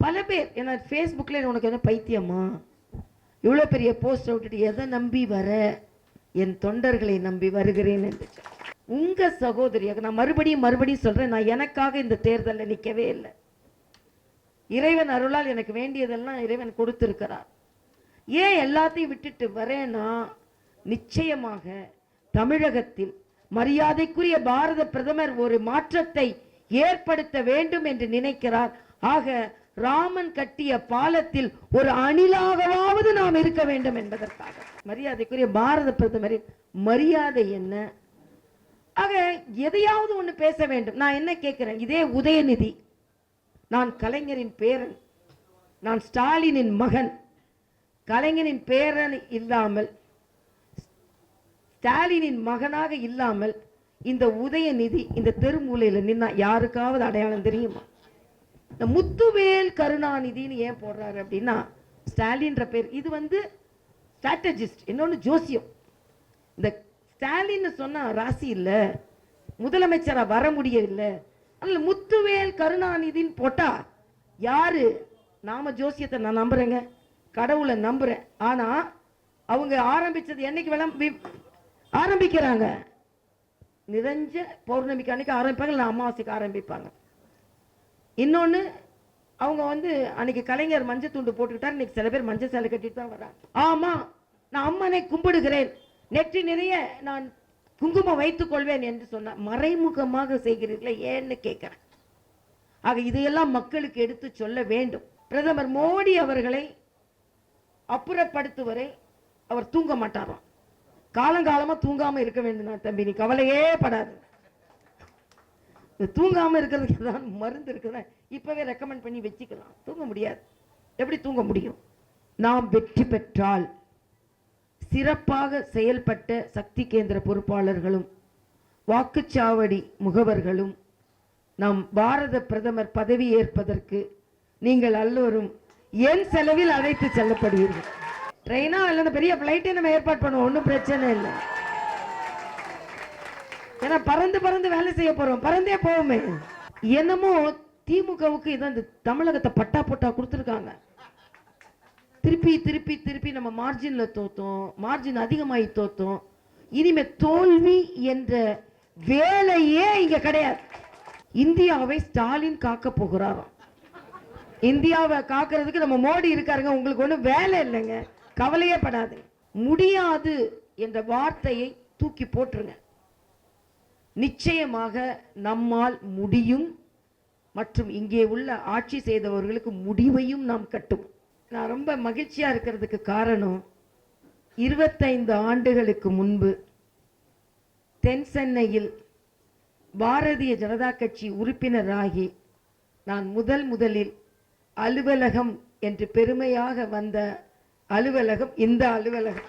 பல பேர் என்ன ஃபேஸ்புக்கில் உனக்கு என்ன பைத்தியமா? இவ்வளோ பெரிய போஸ்ட் விட்டுட்டு எதை நம்பி வர? என் தொண்டர்களை நம்பி வருகிறேன் என்று உங்கள் சகோதரியாக நான் மறுபடியும் மறுபடியும் சொல்கிறேன் நான் எனக்காக இந்த தேர்தலில் நிற்கவே இல்லை. இறைவன் அருளால் எனக்கு வேண்டியதெல்லாம் இறைவன் கொடுத்துருக்கிறார். ஏன் எல்லாத்தையும் விட்டுட்டு வரேன்னா நிச்சயமாக தமிழகத்தில் மரியாதைக்குரிய பாரத பிரதமர் ஒரு மாற்றத்தை ஏற்படுத்த வேண்டும் என்று நினைக்கிறார். ஆக ராமன் கட்டிய பாலத்தில் ஒரு அணிலாகவாவது நாம் இருக்க வேண்டும் என்பதற்காக. மரியாதைக்குரிய பாரத பிரதமரின் மரியாதை என்ன? ஆக எதையாவது ஒன்று பேச வேண்டும். நான் என்ன கேட்கிறேன்? இதே உதயநிதி. நான் கலைஞரின் பேரன். நான் ஸ்டாலினின் மகன். கலைஞரின் பேரன் இல்லாமல் ஸ்டாலினின் மகனாக இல்லாமல் இந்த உதயநிதி இந்த தெருமூலையில் நின்னா யாருக்காவது அடையாளம் தெரியுமா? இந்த முத்துவேல் கருணாநிதின்னு ஏன் போடுறாரு அப்படின்னா ஸ்டாலின்ற பேர். இது வந்து ஸ்ட்ராட்டஜிஸ்ட் இன்னொன்று ஜோசியம். இந்த ஸ்டாலின் சொன்னால் ராசி இல்லை முதலமைச்சராக வர முடியவில்லை அதில் முத்துவேல் கருணாநிதின்னு போட்டா யாரு? நாம ஜோசியத்தை நான் நம்புறேங்க. கடவுளை நம்புறேன். ஆனா அவங்க ஆரம்பிச்சது என்னைக்கு விளம் வி- ஆரம்பிக்கிறாங்க. நிறைஞ்ச பௌர்ணமிக்கு அன்னைக்கு ஆரம்பிப்பாங்க இல்லை அமாவாசைக்கு ஆரம்பிப்பாங்க. இன்னொன்று அவங்க வந்து அன்னைக்கு கலைஞர் மஞ்சள் துண்டு போட்டுக்கிட்டார். இன்னைக்கு சில பேர் மஞ்சள் சேலை கட்டிட்டு தான் வராங்க. ஆமாம் நான் அம்மனை கும்பிடுகிறேன். நெற்றி நிறைய நான் குங்குமம் வைத்துக் கொள்வேன் என்று சொன்னால் மறைமுகமாக செய்கிறீர்களே ஏன்னு கேட்குறேன். ஆக இதையெல்லாம் மக்களுக்கு எடுத்து சொல்ல வேண்டும். பிரதமர் மோடி அவர்களை அப்புறப்படுத்துவரை அவர் தூங்க மாட்டாராம். காலங்காலமாக தூங்காமல் இருக்க வேண்டும் தம்பி. நீ கவலையே படாது இந்த தூங்காமல் இருக்கிறதுக்கு ஏதாவது மருந்து இருக்குதா இப்போவே ரெக்கமெண்ட் பண்ணி வச்சுக்கலாம். தூங்க முடியாது. எப்படி தூங்க முடியும்? நாம் வெற்றி பெற்றால் சிறப்பாக செயல்பட்ட சக்தி கேந்திர பொறுப்பாளர்களும் வாக்குச்சாவடி முகவர்களும் நம் பாரத பிரதமர் பதவி ஏற்பதற்கு நீங்கள் எல்லோரும் என் செலவில் அழைத்து செல்லப்படுவீர்கள். ட்ரெயினா இல்லைன்னா பெரிய ஃப்ளைட்டே நம்ம ஏற்பாடு பண்ணுவோம். ஒன்றும் பிரச்சனை இல்லை. ஏன்னா பறந்து பறந்து வேலை செய்ய போறோம். பறந்தே போவோமே. என்னமோ திமுகவுக்கு இதான் இந்த தமிழகத்தை பட்டா போட்டா கொடுத்துருக்காங்க. திருப்பி திருப்பி திருப்பி நம்ம மார்ஜின்ல தோத்தோம். மார்ஜின் அதிகமாகி தோத்தோம். இனிமே தோல்வி என்ற வேலையே இங்க கிடையாது. இந்தியாவை ஸ்டாலின் காக்க போகிறாராம். இந்தியாவை காக்கிறதுக்கு நம்ம மோடி இருக்காருங்க. உங்களுக்கு ஒன்றும் வேலை இல்லைங்க. கவலையே படாது முடியாது என்ற வார்த்தையை தூக்கி போட்டுருங்க. நிச்சயமாக நம்மால் முடியும் மற்றும் இங்கே உள்ள ஆட்சி செய்தவர்களுக்கு முடிவையும் நாம் கட்டும். நான் ரொம்ப மகிழ்ச்சியாக இருக்கிறதுக்கு காரணம் இருபத்தைந்து ஆண்டுகளுக்கு முன்பு தென் சென்னையில் பாரதிய ஜனதா கட்சி உறுப்பினராகி நான் முதல் முதலில் அலுவலகம் என்று பெருமையாக வந்த அலுவலகம் இந்த அலுவலகம்.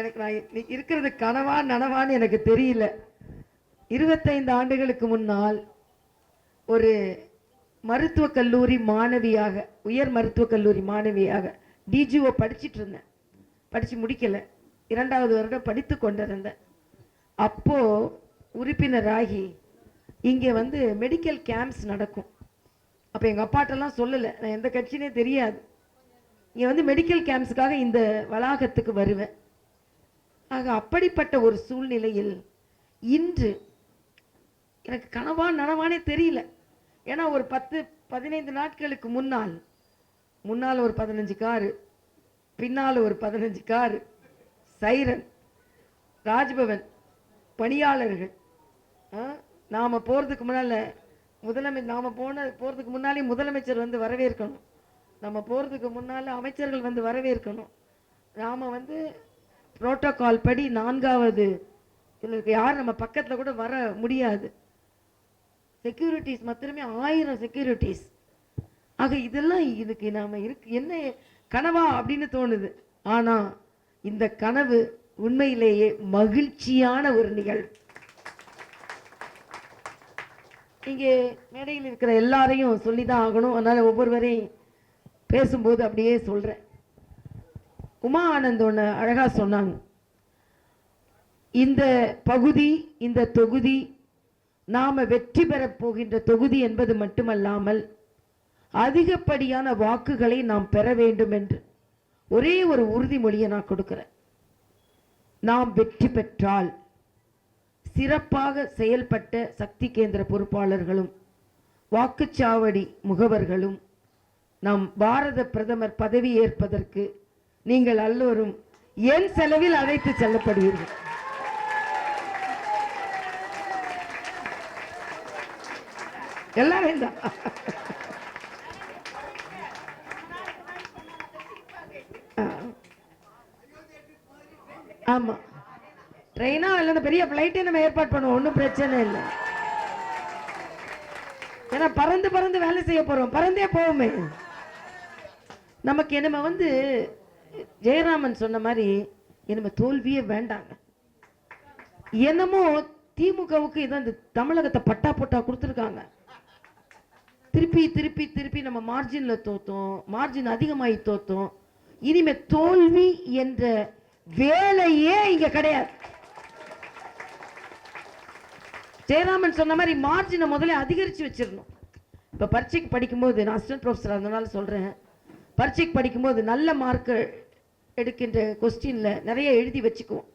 எனக்கு நான் இருக்கிறது கனவா நனவான்னு எனக்கு தெரியல. இருபத்தைந்து ஆண்டுகளுக்கு முன்னால் ஒரு மருத்துவக் கல்லூரி மாணவியாக உயர் மருத்துவக் கல்லூரி மாணவியாக டிஜிஓ படிச்சிட்டு இருந்தேன். படித்து முடிக்கல. இரண்டாவது வருடம் படித்து கொண்டிருந்தேன். அப்போது உறுப்பினராகி இங்கே வந்து மெடிக்கல் கேம்ப்ஸ் நடக்கும். அப்போ எங்கள் அப்பாட்டெல்லாம் சொல்லலை. நான் எந்த கட்சினே தெரியாது. இங்கே வந்து மெடிக்கல் கேம்ப்ஸுக்காக இந்த வளாகத்துக்கு வருவேன். ஆக அப்படிப்பட்ட ஒரு சூழ்நிலையில் இன்று எனக்கு கனவா நனவானே தெரியல. ஏன்னா ஒரு பத்து பதினைந்து நாட்களுக்கு முன்னால் முன்னால் ஒரு பதினஞ்சு காரு பின்னால் ஒரு பதினஞ்சு காரு சைரன் ராஜ்பவன் பணியாளர்கள் நாம் போகிறதுக்கு முன்னால் முதலமைச்சர் முதலமை நாம போன போகிறதுக்கு முன்னாலே முதலமைச்சர் வந்து வரவேற்கணும். நம்ம போகிறதுக்கு முன்னால் அமைச்சர்கள் வந்து வரவேற்கணும். நாம் வந்து புரோட்டோகால் படி நான்காவது. இதுல யார் நம்ம பக்கத்தில் கூட வர முடியாது. செக்யூரிட்டிஸ் மாத்திரமே ஆயிரம் செக்யூரிட்டிஸ் ஆக இதெல்லாம் இதுக்கு நாம் இருக்கு. என்ன கனவா அப்படின்னு தோணுது. ஆனால் இந்த கனவு உண்மையிலேயே மகிழ்ச்சியான ஒரு நிகழ்வு இங்கே மேடையில் இருக்கிற எல்லாரையும் சொல்லிதான் ஆகணும். அதனால் ஒவ்வொருவரையும் பேசும்போது அப்படியே சொல்கிறேன் உமா ஆனந்த் ஒன்று அழகாக சொன்னாங்க. இந்த பகுதி இந்த தொகுதி நாம் வெற்றி பெறப் போகின்ற தொகுதி என்பது மட்டுமல்லாமல் அதிகப்படியான வாக்குகளை நாம் பெற வேண்டும் என்று ஒரே ஒரு உறுதிமொழியை நான் கொடுக்குறேன். நாம் வெற்றி பெற்றால் சிறப்பாக செயல்பட்ட சக்தி கேந்திர பொறுப்பாளர்களும் வாக்குச்சாவடி முகவர்களும் நம் பாரத பிரதமர் பதவி ஏற்பதற்கு நீங்கள் எல்லோரும் என் செலவில் அழைத்து செல்லப்படுவீர்கள். எல்லாரும் தான் ஆமா. ட்ரெயினா இல்லைன்னா பெரிய ஃப்ளைட்டே நம்ம ஏற்பாடு பண்ணுவோம். ஒன்றும் பிரச்சனை இல்லை. ஏன்னா பறந்து பறந்து வேலை செய்ய போறோம். பறந்தே போவோமே. நமக்கு என்னம வந்து ஜெயராமன் சொன்ன மாதிரி இனிமே தோல்வியே வேண்டாங்க. என்னமோ திமுகவுக்கு இதான் இந்த தமிழகத்தை பட்டா பட்டா கொடுத்துருக்காங்க. திருப்பி திருப்பி திருப்பி நம்ம மார்ஜின்ல தோத்தோம் மார்ஜின் அதிகமாகி தோத்தோம். இனிமே தோல்வி என்ற வேலையே இங்க கிடையாது. ஜெயராமன் சொன்ன மாதிரி மார்ஜினை முதல்ல அதிகரிச்சு வச்சிடணும். இப்ப பரீட்சைக்கு படிக்கும்போது நான் அசிஸ்டன்ட் ப்ரொஃபஸர் அதனால சொல்றேன். பரீட்சைக்கு படிக்கும்போது நல்ல மார்க்கு எடுக்கின்ற கொஸ்டினில் நிறைய எழுதி வச்சுக்குவோம்.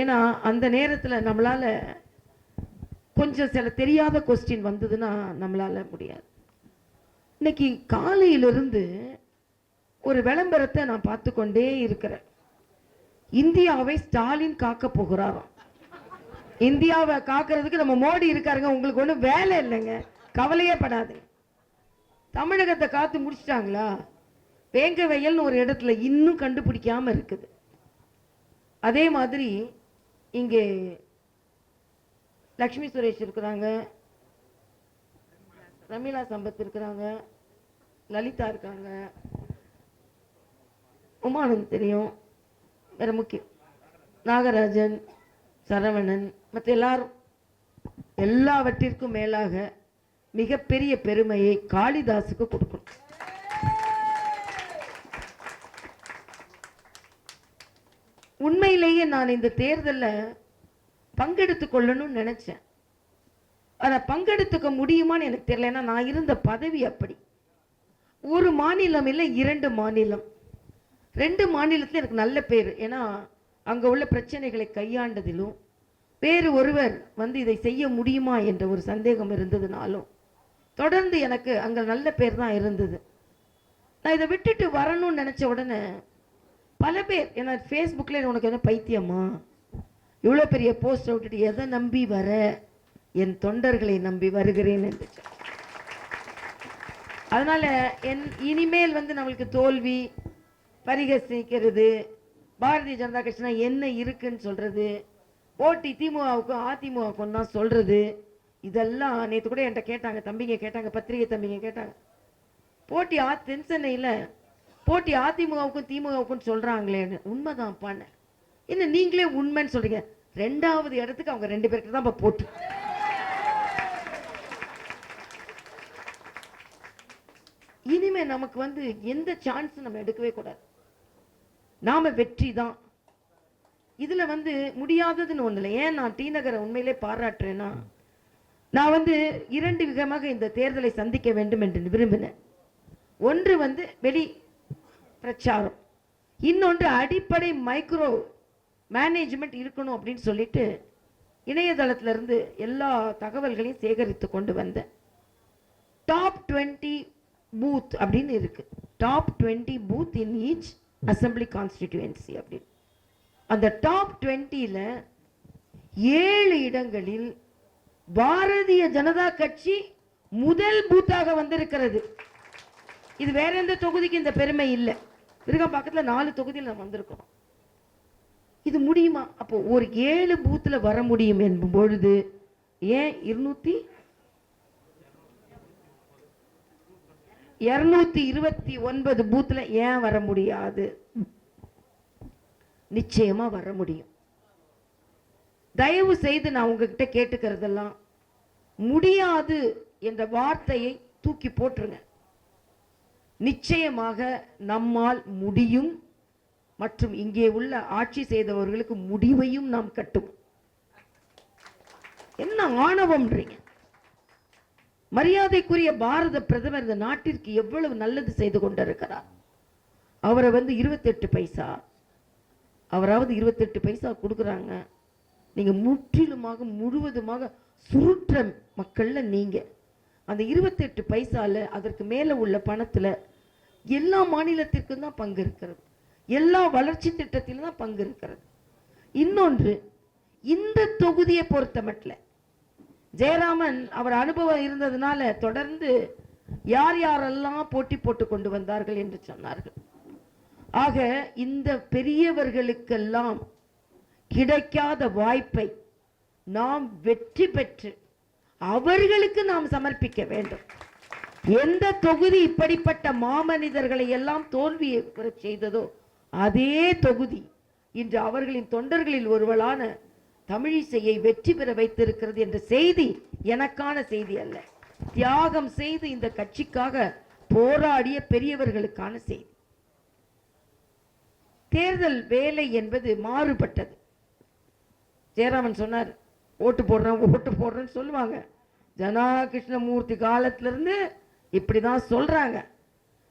ஏன்னா அந்த நேரத்தில் நம்மளால் கொஞ்சம் சில தெரியாத கொஸ்டின் வந்ததுன்னா நம்மளால முடியாது. இன்னைக்கு காலையிலிருந்து ஒரு விளம்பரத்தை நான் பார்த்து கொண்டே இருக்கிறேன். இந்தியாவை ஸ்டாலின் காக்க போகிறாராம். இந்தியாவை காக்கிறதுக்கு நம்ம மோடி இருக்காருங்க உங்களுக்கு ஒன்றும் வேலை இல்லைங்க. கவலையே படாது தமிழகத்தை காத்து முடிச்சிட்டாங்களா? வேங்க வயல்னு ஒரு இடத்துல இன்னும் கண்டுபிடிக்காமல் இருக்குது. அதே மாதிரி இங்கே லக்ஷ்மி சுரேஷ் இருக்கிறாங்க. ரமீலா சம்பத் இருக்கிறாங்க. லலிதா இருக்காங்க. உமானந்த் தெரியும். வேற முக்கியம். நாகராஜன் சரவணன் மற்ற எல்லாரும் எல்லாவற்றிற்கும் மேலாக மிகப்பெரிய பெருமையை காளிதாசுக்கு கொடுக்கணும். உண்மையிலேயே நான் இந்த தேர்தலில் பங்கெடுத்து கொள்ளணும்னு நினச்சேன். அதை பங்கெடுத்துக்க முடியுமான்னு எனக்கு தெரியல. ஏன்னா நான் இருந்த பதவி அப்படி. ஒரு மாநிலம் இல்லை இரண்டு மாநிலம். ரெண்டு மாநிலத்தில் எனக்கு நல்ல பேர். ஏன்னா அங்கே உள்ள பிரச்சனைகளை கையாண்டதிலும் வேறு ஒருவர் வந்து இதை செய்ய முடியுமா என்ற ஒரு சந்தேகம் இருந்ததுனாலும் தொடர்ந்து எனக்கு அங்கே நல்ல பேர் தான் இருந்தது. நான் இதை விட்டுட்டு வரணும்னு நினச்ச உடனே பல பேர் ஏன்னா ஃபேஸ்புக்கில் உனக்கு என்ன பைத்தியமா? இவ்வளோ பெரிய போஸ்ட் விட்டுட்டு எதை நம்பி வர? என் தொண்டர்களை நம்பி வருகிறேன் அதனால் என் இனிமேல் வந்து நம்மளுக்கு தோல்வி பரிகசிக்கிறது. பாரதிய ஜனதா கட்சினா என்ன இருக்குன்னு சொல்கிறது போட்டி திமுகவுக்கும் அதிமுகவுக்கும் தான் சொல்கிறது இதெல்லாம் நேற்று கூட என்கிட்ட கேட்டாங்க. தம்பிங்க கேட்டாங்க பத்திரிகை தம்பிங்க கேட்டாங்க. போட்டி ஆ தென் சென்னையில் போட்டி அதிமுகவுக்கும் திமுகவுக்கும் சொல்கிறாங்களேன்னு உண்மைதான் பண்ண. என்ன நீங்களே உண்மைன்னு சொல்கிறீங்க ரெண்டாவது இடத்துக்கு அவங்க ரெண்டு பேருக்கு தான் இப்போ போட்டு. இனிமே நமக்கு வந்து எந்த சான்ஸ் நம்ம எடுக்கவே கூடாது. நாம வெற்றி தான். இதுல வந்து முடியாததுன்னு ஒண்ணு இல்லை. ஏன் நான் டி நகரை உண்மையிலே பாராட்டுறேன்னா நான் வந்து இரண்டு விதமாக இந்த தேர்தலை சந்திக்க வேண்டும் என்று விரும்பினேன். ஒன்று வந்து வெளி பிரச்சாரம். இன்னொன்று அடிப்படை மைக்ரோ மேனேஜ்மெண்ட் இருக்கணும் அப்படின்னு சொல்லிட்டு இணையதளத்துல இருந்து எல்லா தகவல்களையும் சேகரித்து கொண்டு வந்தேன் டாப் டுவெண்ட்டி பூத் அப்படின்னு இருக்குது top twenty booth in each assembly constituency அப்படின்னு. அந்த டாப் டுவெண்ட்டியில் ஏழு இடங்களில் பாரதிய ஜனதா கட்சி முதல் பூத்தாக வந்திருக்கிறது. இது வேற எந்த தொகுதிக்கு இந்த பெருமை இல்லை. விருகம் பக்கத்தில் நாலு தொகுதியில் நம்ம வந்திருக்கோம். இது முடியுமா? அப்போ ஒரு ஏழு பூத்தில் வர முடியும் என்பும் பொழுது ஏன் இருநூத்தி இருநூத்தி இருபத்தி ஒன்பது பூத்தில் ஏன் வர முடியாது? நிச்சயமா வர முடியும். தயவு செய்து நான் உங்ககிட்ட கேட்டுக்கிறதெல்லாம் முடியாது என்ற வார்த்தையை தூக்கி போட்டுருங்க. நிச்சயமாக நம்மால் முடியும் மற்றும் இங்கே உள்ள ஆட்சி செய்தவர்களுக்கு முடிவையும் நாம் கட்டும். என்ன ஆணவம்ன்றீங்க? மரியாதைக்குரிய பாரத பிரதமர் இந்த நாட்டிற்கு எவ்வளவு நல்லது செய்து கொண்டிருக்கிறார்? அவரை வந்து இருபத்தெட்டு பைசா. அவராவது இருபத்தெட்டு பைசா கொடுக்குறாங்க. நீங்கள் முற்றிலுமாக முழுவதுமாக சுருற்ற மக்களில் நீங்கள் அந்த இருபத்தெட்டு பைசால அதற்கு மேலே உள்ள பணத்தில் எல்லா மாநிலத்திற்கும் தான் பங்கு இருக்கிறது. எல்லா வளர்ச்சி திட்டத்திலும் தான் பங்கு இருக்கிறது. இன்னொன்று இந்த தொகுதியை பொறுத்த மட்டும் ஜெயராமன் அவர் அனுபவம் இருந்ததுனால தொடர்ந்து யார் யாரெல்லாம் போட்டி போட்டு கொண்டு வந்தார்கள் என்று சொன்னார்கள். ஆக இந்த பெரியவர்களுக்கெல்லாம் கிடைக்காத வாய்ப்பை நாம் வெற்றி பெற்று அவர்களுக்கு நாம் சமர்ப்பிக்க வேண்டும். எந்த தொகுதி இப்படிப்பட்ட மாமனிதர்களை எல்லாம் தோல்வி செய்ததோ அதே தொகுதி இன்று அவர்களின் தொண்டர்களில் ஒருவளான தமிழிசையை வெற்றி பெற வைத்திருக்கிறது என்ற செய்தி எனக்கான செய்தி அல்ல. தியாகம் செய்து இந்த கட்சிக்காக போராடிய பெரியவர்களுக்கான செய்தி. தேர்தல் வேலை என்பது மாறுபட்டது. ஜெயராமன் சொன்னார் ஓட்டு போடுறேன் ஓட்டு போடுறேன்னு சொல்லுவாங்க. ஜனா கிருஷ்ணமூர்த்தி காலத்திலிருந்து இப்படி தான் சொல்கிறாங்க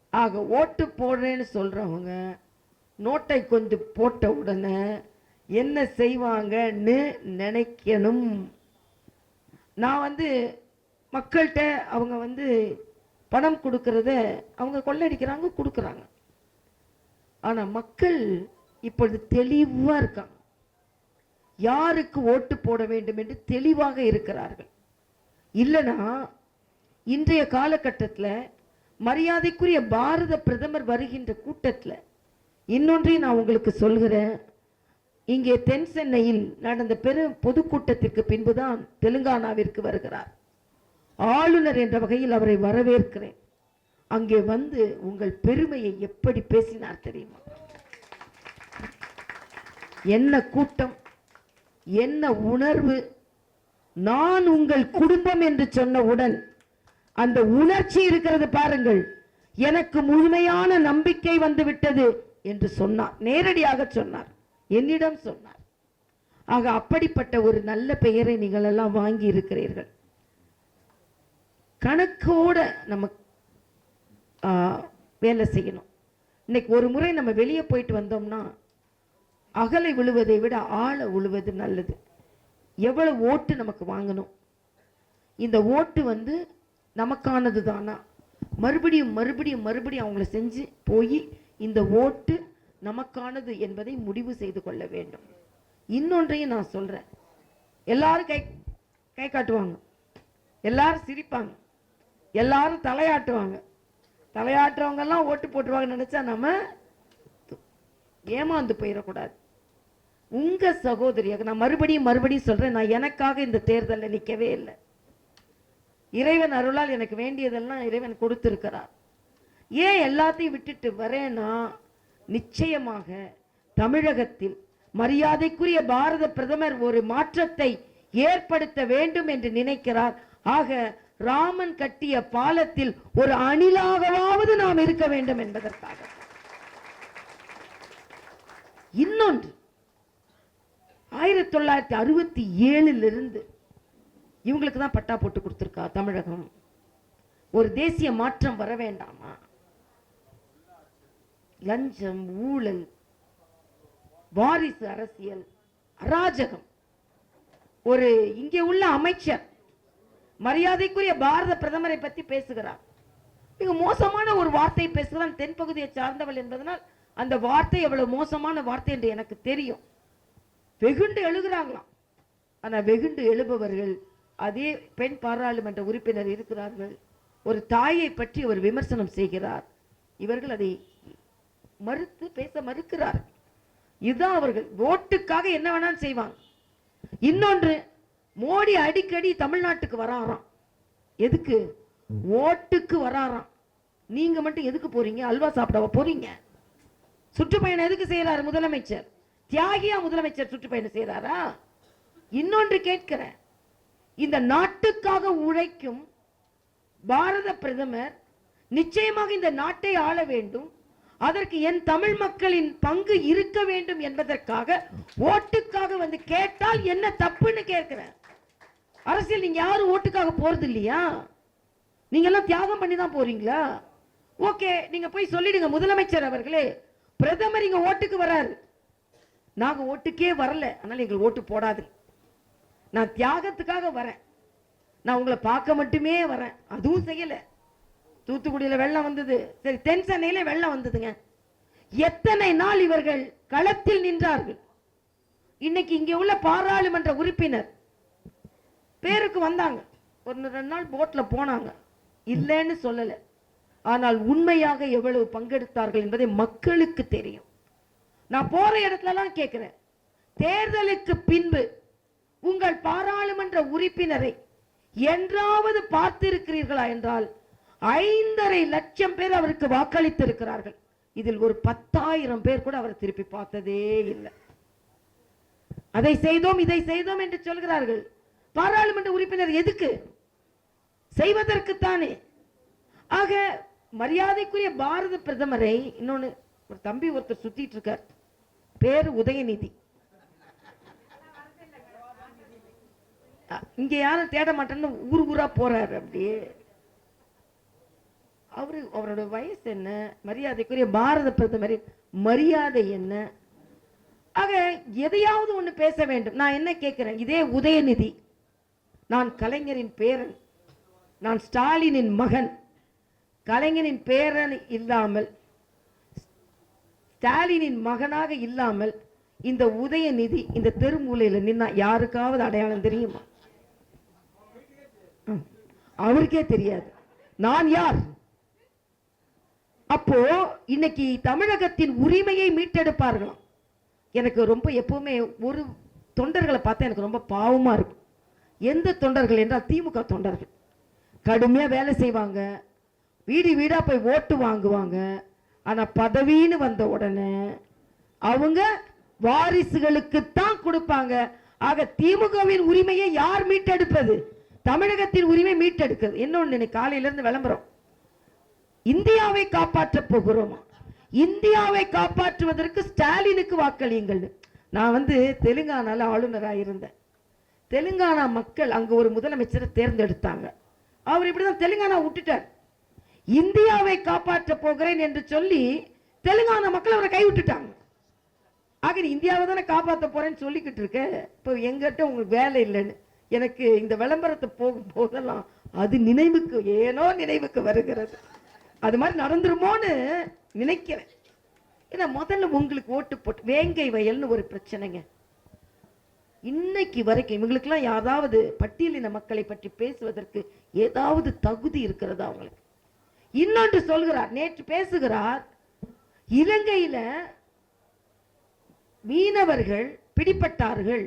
ஆக ஓட்டு போடுறேன்னு சொல்கிறவங்க நோட்டை கொஞ்சம் போட்ட உடனே என்ன செய்வாங்கன்னு நினைக்கணும். நான் வந்து மக்கள்கிட்ட அவங்க வந்து பணம் கொடுக்கறத அவங்க கொள்ளடிக்கிறாங்க கொடுக்குறாங்க. ஆனால் மக்கள் இப்பொழுது தெளிவாக இருக்காங்க. யாருக்கு ஓட்டு போட வேண்டும் என்று தெளிவாக இருக்கிறார்கள். இல்லைன்னா இன்றைய காலகட்டத்தில் மரியாதைக்குரிய பாரத பிரதமர் வருகின்ற கூட்டத்தில் இன்னொன்றையும் நான் உங்களுக்கு சொல்கிறேன். இங்கே தென் சென்னையில் நடந்த பெரும் பொதுக்கூட்டத்திற்கு பின்புதான் தெலுங்கானாவிற்கு வருகிறார். ஆளுநர் என்ற வகையில் அவரை வரவேற்கிறேன். அங்கே வந்து உங்கள் பெருமையை எப்படி பேசினார் தெரியுமா? என்ன கூட்டம் என்ன உணர்வு? நான் உங்கள் குடும்பம் என்று சொன்னவுடன் அந்த உணர்ச்சி இருக்கிறது பாருங்கள். எனக்கு முழுமையான நம்பிக்கை வந்து விட்டது என்று சொன்னார். நேரடியாக சொன்னார். என்னிடம் சொன்னார். ஆக அப்படிப்பட்ட ஒரு நல்ல பெயரை நீங்கள் எல்லாம் வாங்கி இருக்கிறீர்கள். கணக்கோட நம்ம வேலை செய்யணும். இன்னைக்கு ஒரு முறை நம்ம வெளியே போயிட்டு வந்தோம்னா அகலை விழுவதை விட ஆழ விழுவது நல்லது. எவ்வளவு ஓட்டு நமக்கு வாங்கணும்? இந்த ஓட்டு வந்து நமக்கானது தானா? மறுபடியும் மறுபடியும் மறுபடியும் அவங்கள செஞ்சு போய் இந்த ஓட்டு நமக்கானது என்பதை முடிவு செய்து கொள்ள வேண்டும். இன்னொன்றையும் நான் சொல்கிறேன் எல்லாரும் கை கை காட்டுவாங்க. எல்லாரும் சிரிப்பாங்க. எல்லாரும் தலையாட்டுவாங்க. தலையாட்டுறவங்கெல்லாம் ஓட்டு போட்டுருவாங்கன்னு நினச்சா நம்ம ஏமாந்து போயிடக்கூடாது. உங்கள் சகோதரியாக நான் மறுபடியும் மறுபடியும் சொல்கிறேன் நான் எனக்காக இந்த தேர்தலில் நிற்கவே இல்லை. இறைவன் அருளால் எனக்கு வேண்டியதெல்லாம் இறைவன் கொடுத்திருக்கிறார். ஏன் எல்லாத்தையும் விட்டுட்டு வரேன்னா நிச்சயமாக தமிழகத்தில் மரியாதைக்குரிய பாரத பிரதமர் ஒரு மாற்றத்தை ஏற்படுத்த வேண்டும் என்று நினைக்கிறார். ஆக ராமன் கட்டிய பாலத்தில் ஒரு அணிலாகவாவது நாம் இருக்க வேண்டும் என்பதற்காக. இன்னொன்று ஆயிரத்தி தொள்ளாயிரத்தி அறுபத்தி ஏழிலிருந்து இருந்து இவங்களுக்கு தான் பட்டா போட்டு கொடுத்துருக்கா தமிழகம். ஒரு தேசிய மாற்றம் வர வேண்டாமா? லஞ்சம் ஊழல் வாரிசு அரசியல் அராஜகம். ஒரு இங்கே உள்ள அமைச்சர் மரியாதைக்குரிய பாரத பிரதமரை பற்றி பேசுகிறார். மிக மோசமான ஒரு வார்த்தை பேசுகிறான். தென்பகுதியை சார்ந்தவள் என்பதனால் அந்த வார்த்தை எவ்வளவு மோசமான வார்த்தை என்று எனக்கு தெரியும். வெகுண்டு எழுகிறாங்களாம். ஆனால் வெகுண்டு எழுபவர்கள் அதே பெண் பாராளுமன்ற உறுப்பினர் இருக்கிறார்கள். ஒரு தாயை பற்றி ஒரு விமர்சனம் செய்கிறார். இவர்கள் அதை மறுத்து பேச மறுக்கிறார். இதுதான் அவர்கள். ஓட்டுக்காக என்ன வேணாலும் செய்வாங்க. இன்னொன்று மோடி அடிக்கடி தமிழ்நாட்டுக்கு வராராம். எதுக்கு? ஓட்டுக்கு வராராம். நீங்க மட்டும் எதுக்கு போறீங்க? அல்வா சாப்பிடவா போறீங்க? சுற்றுப்பயணம் எதுக்கு செய்யறாரு முதலமைச்சர்? தியாகியா முதலமைச்சர் சுற்றுப்பயணம் செய்யறாரா இன்னொன்று கேட்கிறேன். இந்த நாட்டுக்காக உழைக்கும் பாரத பிரதமர் நிச்சயமாக இந்த நாட்டை ஆள வேண்டும். அதற்கு என் தமிழ் மக்களின் பங்கு இருக்க வேண்டும் என்பதற்காக ஓட்டுக்காக வந்து கேட்டால் என்ன தப்புன்னு கேட்கிறேன். அரசியல் நீங்க யாரும் ஓட்டுக்காக போறது இல்லையா? நீங்க எல்லாம் தியாகம் பண்ணி தான் போறீங்களா? ஓகே நீங்க போய் சொல்லிடுங்க முதலமைச்சர் அவர்களே. பிரதமர் இங்க ஓட்டுக்கு வராரு. நாங்க ஓட்டுக்கே வரல. அதனால எங்களுக்கு ஓட்டு போடாது. நான் தியாகத்துக்காக வரேன். நான் உங்களை பார்க்க மட்டுமே வரேன். அதுவும் செய்யலை. தூத்துக்குடியில் வெள்ளம் வந்தது. சரி தென்சென்னையில வெள்ளம் வந்ததுங்க. எத்தனை நாள் இவர்கள் களத்தில் நின்றார்கள்? இன்னைக்கு இங்கே உள்ள பாராளுமன்ற உறுப்பினர் பேருக்கு வந்தாங்க. ஒரு ரெண்டு நாள் போட்டில் போனாங்க. இல்லைன்னு சொல்லலை. ஆனால் உண்மையாக எவ்வளவு பங்கெடுத்தார்கள் என்பதை மக்களுக்கு தெரியும். நான் போற இடத்துலலாம் கேட்குறேன் தேர்தலுக்கு பின்பு உங்கள் பாராளுமன்ற உறுப்பினரை என்றாவது பார்த்திருக்கிறீர்களா என்றால் ஐந்தரை லட்சம் பேர் அவருக்கு வாக்களித்திருக்கிறார்கள். இதில் ஒரு பத்தாயிரம் பேர் கூட அவர் திருப்பி பார்த்ததே இல்லை. அதை செய்தோம் இதை செய்தோம் என்று சொல்கிறார்கள். பாராளுமன்ற உறுப்பினர் எதுக்கு? செய்வதற்குத்தானே. ஆக மரியாதைக்குரிய பாரத பிரதமரை இன்னொன்னு ஒரு தம்பி ஒருத்தர் சுத்திட்டு இருக்கார். பேரு உதயநிதி. இங்க யாரும் தேட மாட்டேன்னு ஊர் ஊரா போறாரு அப்படியே அவரு அவரோட வயசு என்ன மரியாதைக்குரிய பாரத பிரதமரி மரியாதை என்ன? ஆக எதையாவது ஒண்ணு பேச வேண்டும். நான் என்ன கேட்கிறேன்? இதே உதயநிதி. நான் கலைஞரின் பேரன். நான் ஸ்டாலினின் மகன். கலைஞரின் பேரன் இல்லாமல் ஸ்டாலினின் மகனாக இல்லாமல் இந்த உதயநிதி இந்த தெருமூலையில் நின்னா யாருக்காவது அடையாளம் தெரியுமா? அவருக்கே தெரியாது. நான் யார்? அப்போ இன்னைக்கு தமிழகத்தின் உரிமையை மீட்டெடுப்பார்களாம். எனக்கு ரொம்ப எப்பவுமே ஒரு தொண்டர்களை பார்த்தா எனக்கு ரொம்ப பாவமாக இருக்கும். எந்த தொண்டர்கள் என்றால் திமுக தொண்டர்கள். கடுமையாக வேலை செய்வாங்க. வீடு வீடாக போய் ஓட்டு வாங்குவாங்க. ஆனால் பதவின்னு வந்த உடனே அவங்க வாரிசுகளுக்கு தான் கொடுப்பாங்க. ஆக திமுகவின் உரிமையை யார் மீட்டெடுப்பது? தமிழகத்தின் உரிமை மீட்டெடுக்கிறது. இன்னொன்று இன்னைக்கு காலையிலேருந்து விளம்பரம். இந்தியாவை காப்பாற்றப் போகிறோமா? இந்தியாவை காப்பாற்றுவதற்கு ஸ்டாலினுக்கு வாக்களியுங்கள். நான் வந்து தெலுங்கானால ஆளுநராக இருந்தேன். தெலுங்கானா மக்கள் அங்கே ஒரு முதலமைச்சரை தேர்ந்தெடுத்தாங்க. அவர் இப்படிதான் தெலுங்கானா விட்டுட்டார். இந்தியாவை காப்பாற்ற போகிறேன் என்று சொல்லி தெலுங்கானா மக்கள் அவரை கைவிட்டுட்டாங்க. ஆக இந்தியாவை தானே காப்பாற்ற போறேன்னு சொல்லிக்கிட்டு இருக்க. இப்போ எங்கிட்ட உங்களுக்கு வேலை இல்லைன்னு. எனக்கு இந்த விளம்பரத்தை போகும் போதெல்லாம் அது நினைவுக்கு ஏனோ நினைவுக்கு வருகிறது. அது மாதிரி நடந்துருமோன்னு நினைக்கிறேன். ஏன்னா முதல்ல உங்களுக்கு ஓட்டு போட்டு வேங்கை வயல்னு ஒரு பிரச்சனைங்க. இன்னைக்கு வரைக்கும் இவங்களுக்கெல்லாம் யாராவது பட்டியலின மக்களை பற்றி பேசுவதற்கு ஏதாவது தகுதி இருக்கிறதா அவங்களுக்கு? இன்னொன்று சொல்கிறார் நேற்று பேசுகிறார் இலங்கையில மீனவர்கள் பிடிப்பட்டார்கள்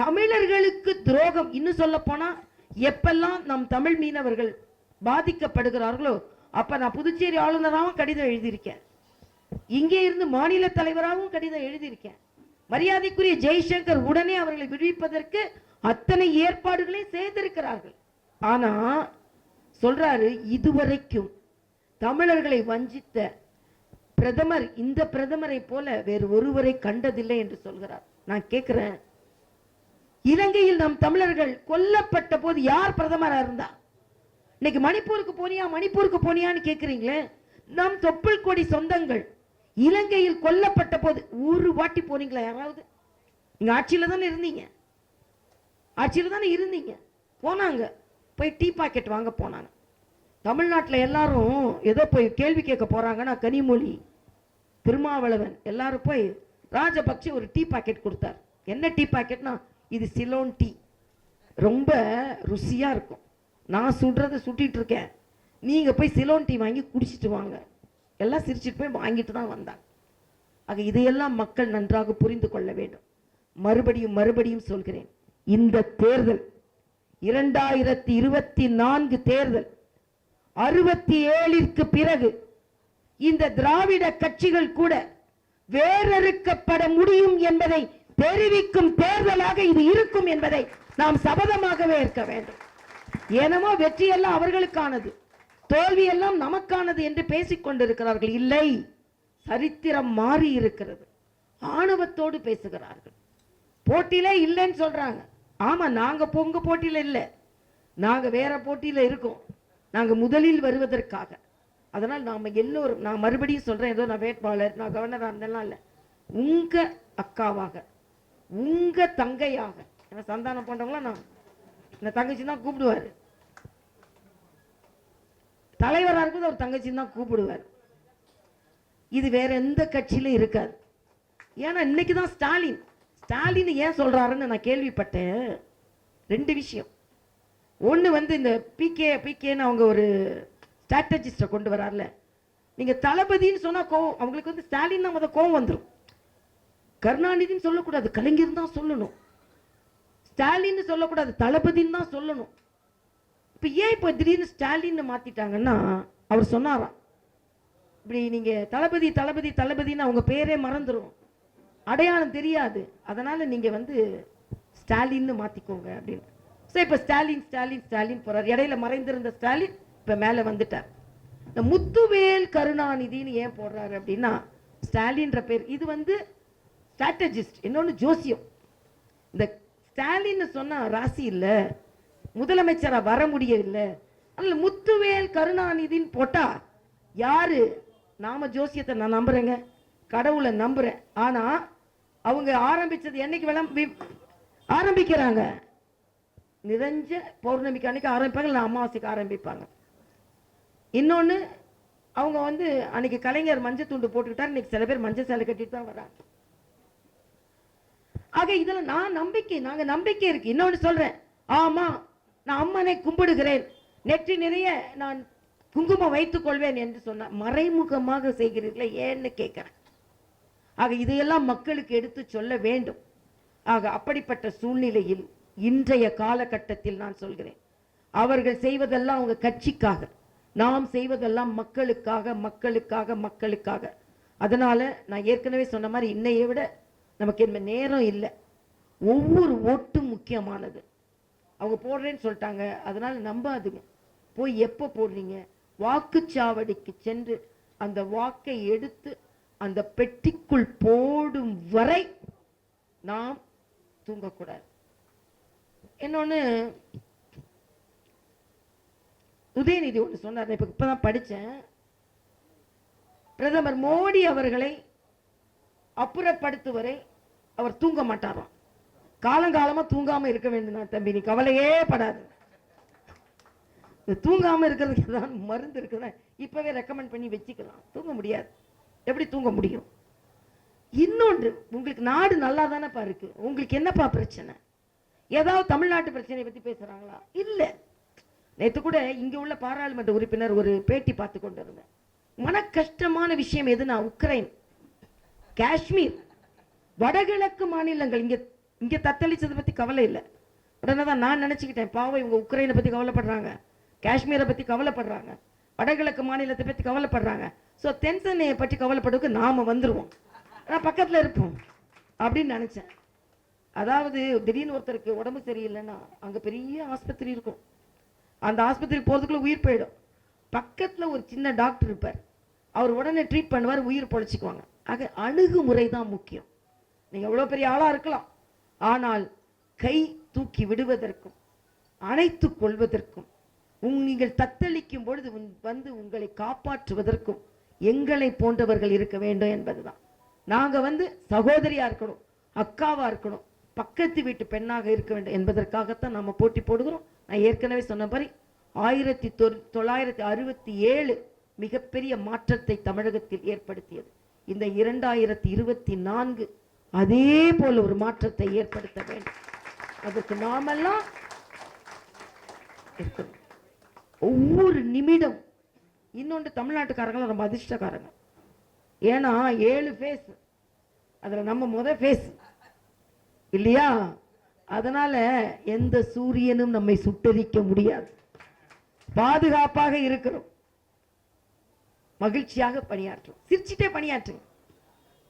தமிழர்களுக்கு துரோகம். இன்னும் சொல்ல போனா எப்பெல்லாம் நம் தமிழ் மீனவர்கள் பாதிக்கப்படுகிறார்களோ அப்ப நான் புதுச்சேரி ஆளுநராகவும் கடிதம் எழுதியிருக்கேன். இங்கே இருந்து மாநில தலைவராகவும் கடிதம் எழுதியிருக்கேன். மரியாதைக்குரிய ஜெய்சங்கர் உடனே அவர்களை விடுவிப்பதற்கு அத்தனை ஏற்பாடுகளை செய்திருக்கிறார்கள். ஆனா சொல்றாரு இதுவரைக்கும் தமிழர்களை வஞ்சித்த பிரதமர் இந்த பிரதமரை போல வேறு ஒருவரை கண்டதில்லை என்று சொல்கிறார். நான் கேட்கிறேன் இலங்கையில் நம் தமிழர்கள் கொல்லப்பட்ட போது யார் பிரதமராக இருந்தா? இன்னைக்கு மணிப்பூருக்கு போனியா மணிப்பூருக்கு போனியான்னு கேட்குறீங்களே நம் தொப்புள் கொடி சொந்தங்கள் இலங்கையில் கொல்லப்பட்ட போது ஒரு வாட்டி போனீங்களா யாராவது? நீங்கள் ஆட்சியில் தானே இருந்தீங்க. ஆட்சியில் தானே இருந்தீங்க. போனாங்க. போய் டீ பாக்கெட் வாங்க போனாங்க. தமிழ்நாட்டில் எல்லாரும் ஏதோ போய் கேள்வி கேட்க போகிறாங்கன்னா கனிமொழி திருமாவளவன் எல்லாரும் போய் ராஜபக்சே ஒரு டீ பாக்கெட் கொடுத்தார். என்ன டீ பாக்கெட்னா இது சிலோன் டீ. ரொம்ப ருசியாக இருக்கும். நான் சுடுறதை சுட்டிட்டு இருக்கேன். நீங்கள் போய் சிலோன் டீ வாங்கி குடிச்சிட்டு வாங்க. எல்லாம் சிரிச்சிட்டு போய் வாங்கிட்டு தான் வந்தாங்க. ஆக இதையெல்லாம் மக்கள் நன்றாக புரிந்து கொள்ள வேண்டும். மறுபடியும் மறுபடியும் சொல்கிறேன். இந்த தேர்தல் இரண்டாயிரத்தி இருபத்தி நான்கு தேர்தல் அறுபத்தி ஏழிற்கு பிறகு இந்த திராவிட கட்சிகள் கூட வேறறுக்கப்பட முடியும் என்பதை தெரிவிக்கும் தேர்தலாக இது இருக்கும் என்பதை நாம் சபதமாகவே இருக்க வேண்டும். ஏனமோ வெற்றியெல்லாம் அவர்களுக்கானது தோல்வியெல்லாம் நமக்கானது என்று பேசிக் கொண்டிருக்கிறார்கள். இல்லை சரித்திரம் மாறி இருக்கிறது. ஆணவத்தோடு பேசுகிறார்கள். போட்டியிலே இல்லைன்னு சொல்றாங்க. ஆமா நாங்க பொங்க போட்டியில இல்லை. நாங்க வேற போட்டியில இருக்கோம். நாங்க முதலில் வருவதற்காக. அதனால் நாம எல்லோரும் நான் மறுபடியும் சொல்றேன் ஏதோ நான் வேட்பாளர் நான் கவர்னர் இருந்தெல்லாம் இல்லை. உங்க அக்காவாக உங்க தங்கையாக. ஏன்னா சந்தானம் போன்றவங்களாம் நான்? இந்த தங்கச்சி தான் கூப்பிடுவாரு. தலைவராக இருக்கும்போது அவர் தங்கச்சி தான் கூப்பிடுவார். இது வேற எந்த கட்சியிலும் இருக்காது. ஏன்னா இன்னைக்கு தான் ஸ்டாலின். ஸ்டாலின் ஏன் சொல்றாருன்னு நான் கேள்விப்பட்டேன். ரெண்டு விஷயம். ஒன்று வந்து இந்த பிகே பிகேன்னு அவங்க ஒரு ஸ்ட்ராட்டஜிஸ்டை கொண்டு வரார்ல. நீங்கள் தளபதின்னு சொன்னால் கோவம் அவங்களுக்கு வந்து ஸ்டாலின் முத கோவம் வந்துடும் கருணாநிதின்னு சொல்லக்கூடாது கலைஞர் தான் சொல்லணும். ஸ்டாலின் சொல்லக்கூடாது தளபதின்னு தான் சொல்லணும். இப்போ ஏன் இப்போ திடீர்னு ஸ்டாலின் மாற்றிட்டாங்கன்னா அவர் சொன்னாராம். இப்படி நீங்கள் தளபதி தளபதி தளபதின்னு அவங்க பேரே மறந்துடும் அடையாளம் தெரியாது. அதனால் நீங்கள் வந்து ஸ்டாலின்னு மாற்றிக்கோங்க அப்படின்னு. ஸோ இப்போ ஸ்டாலின் ஸ்டாலின் ஸ்டாலின் போகிறார் இடையில மறைந்திருந்த ஸ்டாலின் இப்போ மேலே வந்துட்டார். இந்த முத்துவேல் கருணாநிதின்னு ஏன் போடுறாரு அப்படின்னா ஸ்டாலின்ற பேர் இது வந்து ஸ்ட்ராட்டஜிஸ்ட் இன்னொன்று ஜோசியம். இந்த ஸ்டாலின்னு சொன்னால் ராசி இல்லை முதலமைச்சராக வர முடியவில்லை. அதில் முத்துவேல் கருணாநிதின்னு போட்டா யார்? நாம ஜோசியத்தை நான் நம்புகிறேங்க கடவுளை நம்புகிறேன் ஆனால் அவங்க ஆரம்பித்தது என்னைக்கு விளம் வி- ஆரம்பிக்கிறாங்க. நிறைஞ்ச பௌர்ணமிக்கு அன்னைக்கு ஆரம்பிப்பாங்க இல்லை அமாவாசைக்கு ஆரம்பிப்பாங்க. இன்னொன்று அவங்க வந்து அன்னைக்கு கலைஞர் மஞ்சள் துண்டு போட்டுக்கிட்டார். இன்னைக்கு சில பேர் மஞ்சள் சேலை கட்டிட்டு தான் வராங்க. ஆக இதில் நான் நம்பிக்கை நாங்கள் நம்பிக்கை இருக்கு. இன்னொன்று சொல்கிறேன் ஆமாம் நான் அம்மனை கும்பிடுகிறேன். நெற்றி நிறைய நான் குங்குமம் வைத்துக் கொள்வேன் என்று சொன்ன மறைமுகமாக செய்கிறீர்களே ஏன்னு கேட்குறேன் ஆக இதையெல்லாம் மக்களுக்கு எடுத்து சொல்ல வேண்டும். ஆக அப்படிப்பட்ட சூழ்நிலையில் இன்றைய காலகட்டத்தில் நான் சொல்கிறேன். அவர்கள் செய்வதெல்லாம் அவங்க கட்சிக்காக. நாம் செய்வதெல்லாம் மக்களுக்காக மக்களுக்காக மக்களுக்காக. அதனால் நான் ஏற்கனவே சொன்ன மாதிரி இன்னையை விட நமக்கு என்ன நேரம் இல்லை. ஒவ்வொரு ஓட்டும் முக்கியமானது. அவங்க போடுறேன்னு சொல்லிட்டாங்க. அதனால நம்பாதுங்க. போய் எப்போ போடுறீங்க? வாக்குச்சாவடிக்கு சென்று அந்த வாக்கை எடுத்து அந்த பெட்டிக்குள் போடும் வரை நாம் தூங்கக்கூடாது. இன்னொன்று உதயநிதி ஒன்று சொன்னார். நான் இப்போ தான் படித்தேன் பிரதமர் மோடி அவர்களை அப்புறப்படுத்துவரை அவர் தூங்க மாட்டாராம். காலங்காலமா தூங்காம இருக்க வேண்டும் தம்பி நீ கவலையே படாது. தூங்காமல் தூங்காம இருக்கிறதுக்கு தான் மருந்து இருக்குதா இப்பவே ரெக்கமெண்ட் பண்ணி வச்சுக்கலாம். தூங்க முடியாது. எப்படி தூங்க முடியும்? இன்னொன்று உங்களுக்கு நாடு நல்லா தானேப்பா இருக்கு? உங்களுக்கு என்னப்பா பிரச்சனை? ஏதாவது தமிழ்நாட்டு பிரச்சனையை பத்தி பேசுறாங்களா? இல்லை. நேற்று கூட இங்கே உள்ள பாராளுமன்ற உறுப்பினர் ஒரு பேட்டி பார்த்து கொண்டு இருந்தேன் மன கஷ்டமான விஷயம் எதுனா உக்ரைன். காஷ்மீர் வடகிழக்கு மாநிலங்கள் இங்கே இங்கே தத்தளிச்சதை பற்றி கவலை இல்லை. உடனே தான் நான் நினச்சிக்கிட்டேன் பாவம் இவங்க உக்ரைனை பற்றி கவலைப்படுறாங்க காஷ்மீரை பற்றி கவலைப்படுறாங்க வடகிழக்கு மாநிலத்தை பற்றி கவலைப்படுறாங்க. ஸோ தென்சென்னையை பற்றி கவலைப்படுறதுக்கு நாம் வந்துடுவோம் நான் பக்கத்தில் இருப்போம் அப்படின்னு நினச்சேன். அதாவது திடீர்னு ஒருத்தருக்கு உடம்பு சரியில்லைன்னா அங்கே பெரிய ஆஸ்பத்திரி இருக்கும். அந்த ஆஸ்பத்திரி போகிறதுக்குள்ளே உயிர் போயிடும். பக்கத்தில் ஒரு சின்ன டாக்டர் இருப்பார். அவர் உடனே ட்ரீட் பண்ணுவார் உயிர் பொழைச்சிக்குவாங்க. ஆக அணுகுமுறை தான் முக்கியம். நீங்கள் எவ்வளோ பெரிய ஆளாக இருக்கலாம். ஆனால் கை தூக்கி விடுவதற்கும் அணைத்து கொள்வதற்கும் உங் நீங்கள் தத்தளிக்கும் பொழுது உன் வந்து உங்களை காப்பாற்றுவதற்கும் எங்களை போன்றவர்கள் இருக்க வேண்டும் என்பதுதான். நாங்கள் வந்து சகோதரியாக இருக்கணும் அக்காவாக இருக்கணும் பக்கத்து வீட்டு பெண்ணாக இருக்க வேண்டும் என்பதற்காகத்தான் நம்ம போட்டி போடுகிறோம். நான் ஏற்கனவே சொன்ன மாதிரி ஆயிரத்தி தொ- தொள்ளாயிரத்தி அறுபத்தி ஏழு மிகப்பெரிய மாற்றத்தை தமிழகத்தில் ஏற்படுத்தியது. இந்த இரண்டாயிரத்தி இருபத்தி நான்கு அதே போல ஒரு மாற்றத்தை ஏற்படுத்த வேண்டும். அதுக்கு நாமெல்லாம் இருக்கணும். ஒவ்வொரு நிமிடம் இன்னொன்று தமிழ்நாட்டுக்காரங்களும் ரொம்ப அதிர்ஷ்டக்காரங்க. ஏன்னா ஏழு ஃபேஸ் அதில் நம்ம முத ஃபேஸ் இல்லையா? அதனால எந்த சூரியனும் நம்மை சுட்டரிக்க முடியாது. பாதுகாப்பாக இருக்கிறோம். மகிழ்ச்சியாக பணியாற்றும். சிரிச்சிட்டே பணியாற்றுங்க.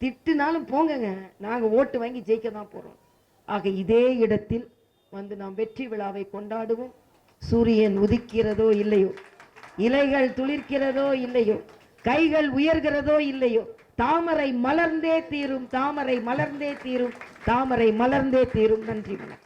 திட்டுனாலும் போங்கங்க. நாங்கள் ஓட்டு வாங்கி ஜெயிக்க தான் போகிறோம் ஆக இதே இடத்தில் வந்து நாம் வெற்றி விழாவை கொண்டாடுவோம். சூரியன் உதிக்கிறதோ இல்லையோ? இலைகள் துளிர்க்கிறதோ இல்லையோ? கைகள் உயர்கிறதோ இல்லையோ? தாமரை மலர்ந்தே தீரும் தாமரை மலர்ந்தே தீரும் தாமரை மலர்ந்தே தீரும். நன்றி வணக்கம்.